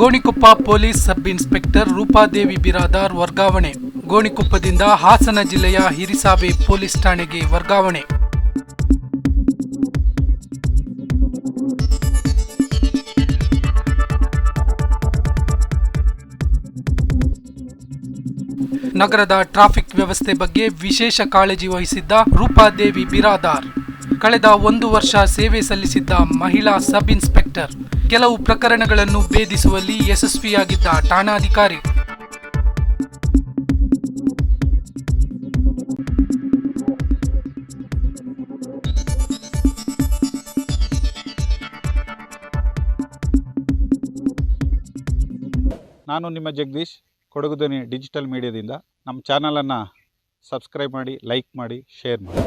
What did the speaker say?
Gonikoppa police sub inspector Roopadevi Biradar ವರ್ಗಾವಣೆ. ಗೋಣಿಕೊಪ್ಪದಿಂದ ಹಾಸನ ಜಿಲ್ಲೆಯ ಹಿರಿಸಾವೆ ಪೊಲೀಸ್ ಠಾಣೆಗೆ ವರ್ಗಾವಣೆ. ನಗರದ ಟ್ರಾಫಿಕ್ ವ್ಯವಸ್ಥೆ ಬಗ್ಗೆ ವಿಶೇಷ ಕಾಳಜಿ ವಹಿಸಿದ್ದ ರೂಪಾದೇವಿ ಬಿರಾದಾರ್. ಕಳೆದ ಒಂದು ವರ್ಷ ಸೇವೆ ಸಲ್ಲಿಸಿದ್ದ ಮಹಿಳಾ ಸಬ್ ಇನ್ಸ್ಪೆಕ್ಟರ್. ಕೆಲವು ಪ್ರಕರಣಗಳನ್ನು ಭೇದಿಸುವಲ್ಲಿ ಯಶಸ್ವಿಯಾಗಿದ್ದ ಠಾಣಾಧಿಕಾರಿ. ನಾನು ನಿಮ್ಮ ಜಗದೀಶ್ ಕೊಡಗು ಡಿಜಿಟಲ್ ಮೀಡಿಯಾದಿಂದ. ನಮ್ಮ ಚಾನಲನ್ನು ಸಬ್ಸ್ಕ್ರೈಬ್ ಮಾಡಿ, ಲೈಕ್ ಮಾಡಿ, ಶೇರ್ ಮಾಡಿ.